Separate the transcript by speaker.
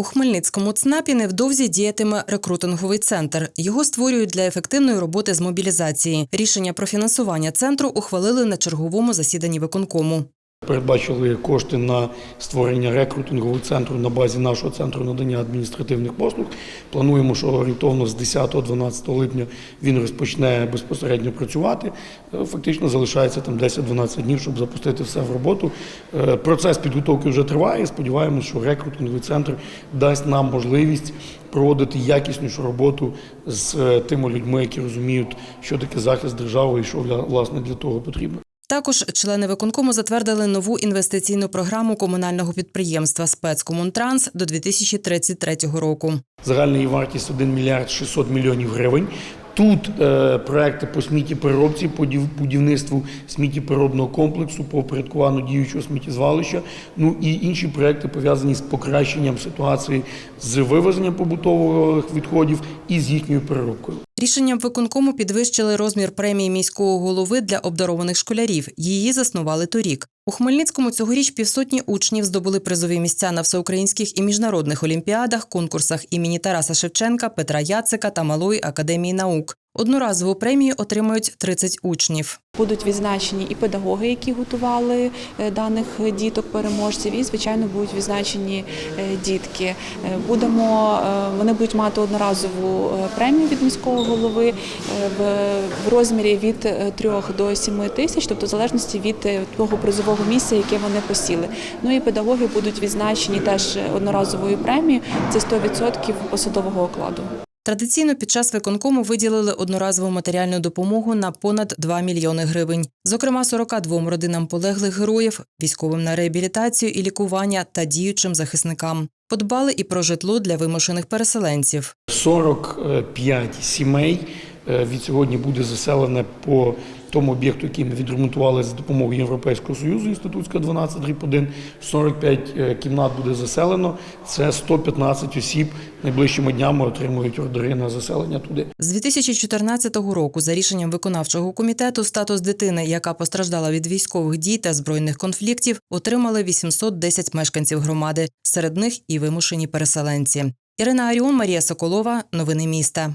Speaker 1: У Хмельницькому ЦНАПі невдовзі діятиме рекрутинговий центр. Його створюють для ефективної роботи з мобілізації. Рішення про фінансування центру ухвалили на черговому засіданні виконкому.
Speaker 2: Передбачили кошти на створення рекрутингового центру на базі нашого центру надання адміністративних послуг. Плануємо, що орієнтовно з 10-12 липня він розпочне безпосередньо працювати. Е, Фактично залишається там 10-12 днів, щоб запустити все в роботу. Е, Процес підготовки вже триває. Сподіваємося, що рекрутинговий центр дасть нам можливість проводити якіснішу роботу з е, тими людьми, які розуміють, що таке захист держави і що власне для того потрібно.
Speaker 1: Також члени виконкому затвердили нову інвестиційну програму комунального підприємства «Спецкомунтранс» до 2033 року.
Speaker 2: Загальна вартість 1 мільярд 600 мільйонів гривень. Тут е, проекти по сміттєпереробці, по будівництву сміттєпереробного комплексу, по упорядкуванню діючого сміттєзвалища. Ну і інші проекти пов'язані з покращенням ситуації з вивезенням побутових відходів і з їхньою переробкою.
Speaker 1: Рішенням виконкому підвищили розмір премії міського голови для обдарованих школярів. Її заснували торік. У Хмельницькому цьогоріч півсотні учнів здобули призові місця на всеукраїнських і міжнародних олімпіадах, конкурсах імені Тараса Шевченка, Петра Яцика та Малої академії наук. Одноразову премію отримають 30 учнів.
Speaker 3: Будуть відзначені і педагоги, які готували е, даних діток-переможців, і звичайно будуть відзначені е, дітки. Е, Будемо вони будуть мати одноразову премію від міського голови в, розмірі від 3 до 7 тисяч, тобто в залежності від того призового місця, яке вони посіли. Ну і педагоги будуть відзначені теж одноразовою премією. Це 100% посадового окладу.
Speaker 1: Традиційно під час виконкому виділили одноразову матеріальну допомогу на понад 2 мільйони гривень. Зокрема, 42 родинам полеглих героїв, військовим на реабілітацію і лікування та діючим захисникам. Подбали і про житло для вимушених переселенців.
Speaker 2: 45 сімей е, від сьогодні буде заселене по тому об'єкту, який ми відремонтували за допомогою Європейського Союзу, Інститутська 12 дріб 1. 45 е, кімнат буде заселено. Це 115 осіб найближчими днями отримують ордери на заселення туди.
Speaker 1: З 2014 року, за рішенням виконавчого комітету, статус дитини, яка постраждала від військових дій та збройних конфліктів, отримали 810 мешканців громади. Серед них і вимушені переселенці. Ірина Аріон, Марія Соколова. Новини міста.